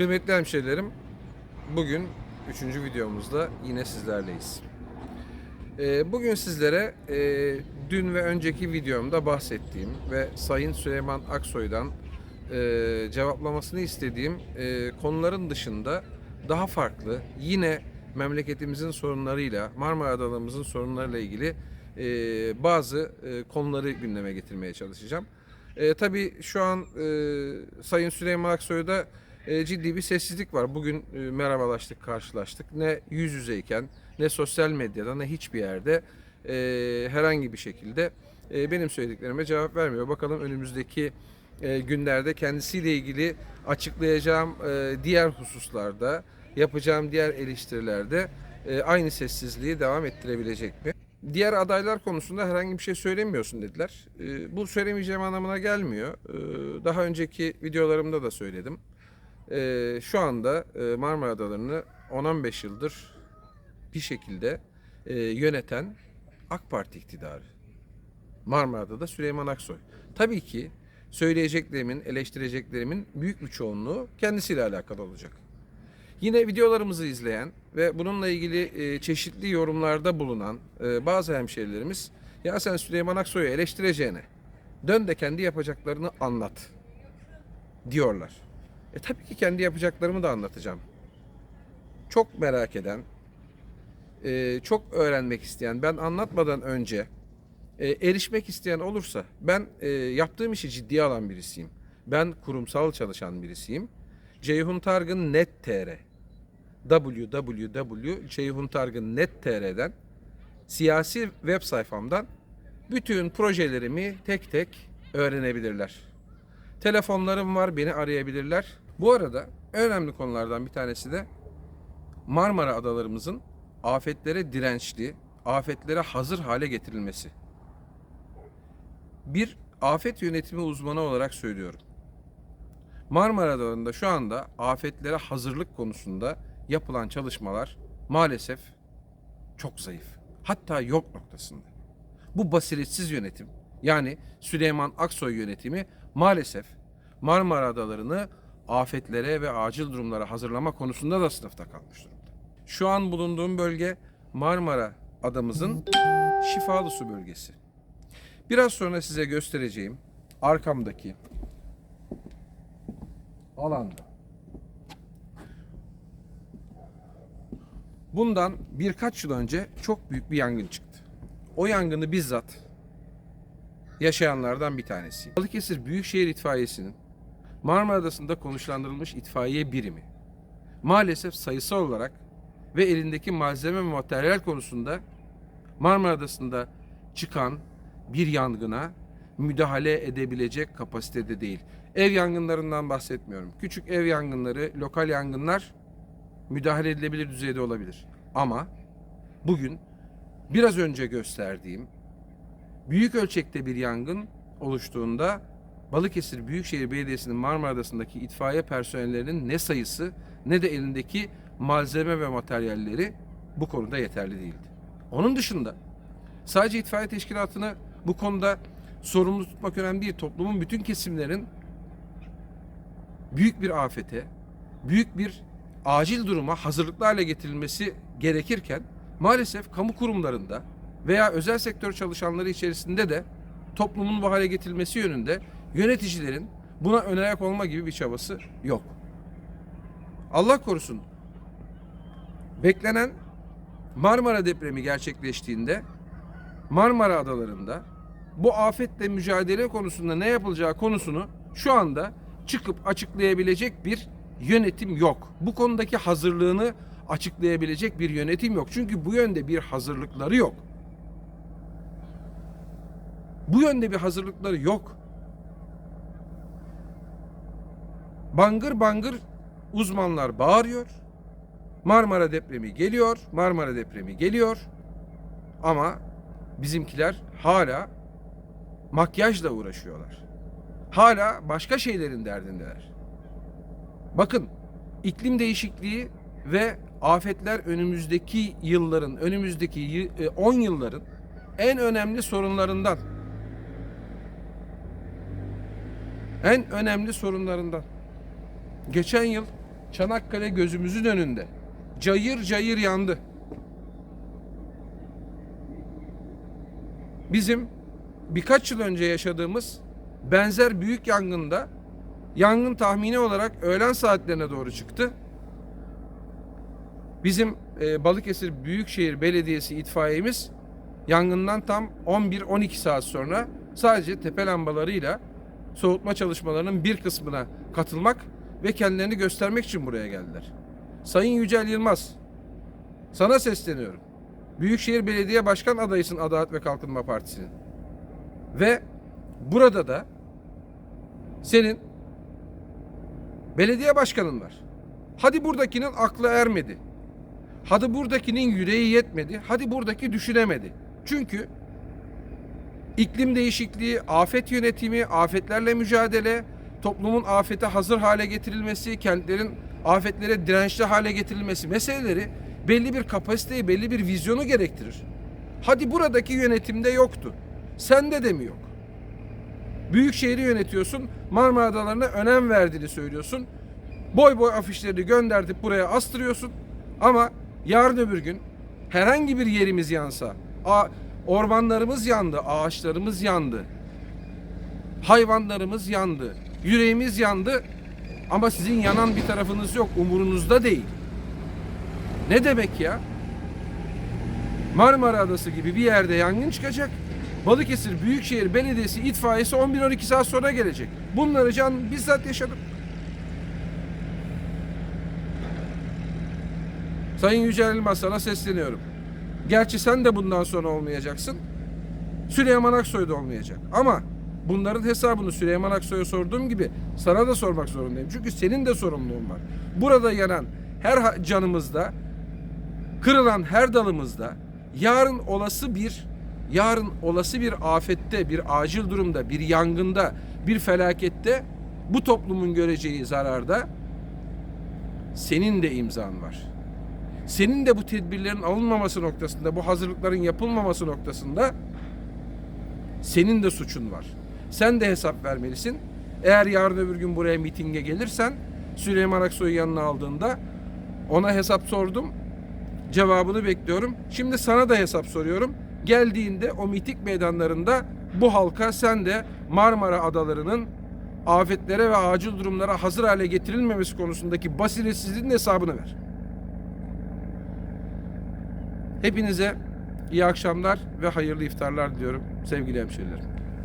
Kıymetli hemşehrilerim, bugün üçüncü videomuzda yine sizlerleyiz. Ee, bugün sizlere e, dün ve önceki videomda bahsettiğim ve Sayın Süleyman Aksoy'dan e, cevaplamasını istediğim e, konuların dışında daha farklı, yine memleketimizin sorunlarıyla, Marmara Adalarımızın sorunlarıyla ilgili bazı konuları gündeme getirmeye çalışacağım. E, tabii şu an Sayın Süleyman Aksoy'da e, ciddi bir sessizlik var. Bugün e, merhabalaştık, karşılaştık. Ne yüz yüzeyken, ne sosyal medyada, ne hiçbir yerde e, herhangi bir şekilde e, benim söylediklerime cevap vermiyor. Bakalım önümüzdeki e, günlerde kendisiyle ilgili açıklayacağım e, diğer hususlarda, yapacağım diğer eleştirilerde e, aynı sessizliği devam ettirebilecek mi? Diğer adaylar konusunda herhangi bir şey söylemiyorsun dediler. E, bu söylemeyeceğim anlamına gelmiyor. E, daha önceki videolarımda da söyledim. E, şu anda e, Marmara Adaları'nı 10-15 yıldır bir şekilde e, yöneten AK Parti iktidarı. Marmara'da da Süleyman Aksoy. Tabii ki söyleyeceklerimin, eleştireceklerimin büyük bir çoğunluğu kendisiyle alakalı olacak. Yine videolarımızı izleyen ve bununla ilgili e, çeşitli yorumlarda bulunan e, bazı hemşerilerimiz ya sen Süleyman Aksoy'u eleştireceğine dön de kendi yapacaklarını anlat diyorlar. E tabii ki kendi yapacaklarımı da anlatacağım. Çok merak eden, e, çok öğrenmek isteyen, ben anlatmadan önce e, erişmek isteyen olursa ben e, yaptığım işi ciddiye alan birisiyim. Ben kurumsal çalışan birisiyim. Ceyhun Targın Net.tr www.ceyhuntargın.net.tr'den siyasi web sayfamdan bütün projelerimi tek tek öğrenebilirler. Telefonlarım var, beni arayabilirler. Bu arada önemli konulardan bir tanesi de Marmara adalarımızın afetlere dirençli, afetlere hazır hale getirilmesi. Bir afet yönetimi uzmanı olarak söylüyorum. Marmara Adaları'nda şu anda afetlere hazırlık konusunda yapılan çalışmalar maalesef çok zayıf. Hatta yok noktasında. Bu basiretsiz yönetim yani Süleyman Aksoy yönetimi maalesef Marmara Adaları'nı afetlere ve acil durumlara hazırlama konusunda da sınıfta kalmış durumda. Şu an bulunduğum bölge Marmara adamızın şifalı su bölgesi. Biraz sonra size göstereceğim arkamdaki alanda. Bundan birkaç yıl önce çok büyük bir yangın çıktı. O yangını bizzat yaşayanlardan bir tanesiyim. Balıkesir Büyükşehir İtfaiyesi'nin Marmara Adası'nda konuşlandırılmış itfaiye birimi maalesef sayısal olarak ve elindeki malzeme ve materyal konusunda Marmara Adası'nda çıkan bir yangına müdahale edebilecek kapasitede değil. Ev yangınlarından bahsetmiyorum. Küçük ev yangınları, lokal yangınlar müdahale edilebilir düzeyde olabilir. Ama bugün biraz önce gösterdiğim büyük ölçekte bir yangın oluştuğunda Balıkesir Büyükşehir Belediyesi'nin Marmara Adası'ndaki itfaiye personellerinin ne sayısı ne de elindeki malzeme ve materyalleri bu konuda yeterli değildi. Onun dışında sadece itfaiye teşkilatını bu konuda sorumlu tutmak önemli değil. Toplumun bütün kesimlerin büyük bir afete, büyük bir acil duruma hazırlıklı hale getirilmesi gerekirken maalesef kamu kurumlarında veya özel sektör çalışanları içerisinde de toplumun bu hale getirilmesi yönünde yöneticilerin buna ön ayak olma gibi bir çabası yok. Allah korusun beklenen Marmara depremi gerçekleştiğinde Marmara adalarında bu afetle mücadele konusunda ne yapılacağı konusunu şu anda çıkıp açıklayabilecek bir yönetim yok. Bu konudaki hazırlığını açıklayabilecek bir yönetim yok. Çünkü bu yönde bir hazırlıkları yok. Bu yönde bir hazırlıkları yok. Bangır bangır uzmanlar bağırıyor. Marmara depremi geliyor, Marmara depremi geliyor. Ama bizimkiler hala makyajla uğraşıyorlar. Hala başka şeylerin derdindeler. Bakın iklim değişikliği ve afetler önümüzdeki yılların, önümüzdeki y- e, 10 yılların en önemli sorunlarından. En önemli sorunlarından. Geçen yıl Çanakkale gözümüzün önünde. Cayır cayır yandı. Bizim birkaç yıl önce yaşadığımız benzer büyük yangında yangın tahmini olarak öğlen saatlerine doğru çıktı. Bizim e, Balıkesir Büyükşehir Belediyesi itfaiyemiz yangından tam 11-12 saat sonra sadece tepe lambalarıyla soğutma çalışmalarının bir kısmına katılmak ve kendilerini göstermek için buraya geldiler. Sayın Yücel Yılmaz, sana sesleniyorum. Büyükşehir Belediye Başkan adayısın Adalet ve Kalkınma Partisi'nin. Ve burada da senin belediye başkanın var. Hadi buradakinin aklı ermedi. Hadi buradakinin yüreği yetmedi. Hadi buradaki düşünemedi. Çünkü iklim değişikliği, afet yönetimi, afetlerle mücadele, toplumun afete hazır hale getirilmesi, kentlerin afetlere dirençli hale getirilmesi meseleleri belli bir kapasiteyi, belli bir vizyonu gerektirir. Hadi buradaki yönetimde yoktu. Sende de mi yok? Büyük şehri yönetiyorsun, Marmara Adaları'na önem verdiğini söylüyorsun. Boy boy afişleri gönderdik buraya astırıyorsun. Ama yarın öbür gün herhangi bir yerimiz yansa, ormanlarımız yandı, ağaçlarımız yandı, hayvanlarımız yandı, yüreğimiz yandı ama sizin yanan bir tarafınız yok, umurunuzda değil. Ne demek ya? Marmara Adası gibi bir yerde yangın çıkacak. Balıkesir Büyükşehir Belediyesi itfaiyesi 11-12 saat sonra gelecek. Bunları can bizzat yaşadım. Sayın Yücel Elmas sana sesleniyorum. Gerçi sen de bundan sonra olmayacaksın. Süleyman Aksoy da olmayacak. Ama bunların hesabını Süleyman Aksoy'a sorduğum gibi sana da sormak zorundayım. Çünkü senin de sorumluluğun var. Burada yanan her canımızda, kırılan her dalımızda yarın olası bir yarın olası bir afette, bir acil durumda, bir yangında, bir felakette bu toplumun göreceği zararda senin de imzan var. Senin de bu tedbirlerin alınmaması noktasında, bu hazırlıkların yapılmaması noktasında senin de suçun var. Sen de hesap vermelisin. Eğer yarın öbür gün buraya mitinge gelirsen Süleyman Aksoy'u yanına aldığında ona hesap sordum. Cevabını bekliyorum. Şimdi sana da hesap soruyorum. Geldiğinde o mitik meydanlarında bu halka sen de Marmara adalarının afetlere ve acil durumlara hazır hale getirilmemesi konusundaki basiretsizliğin hesabını ver. Hepinize iyi akşamlar ve hayırlı iftarlar diliyorum sevgili hemşehrilerim.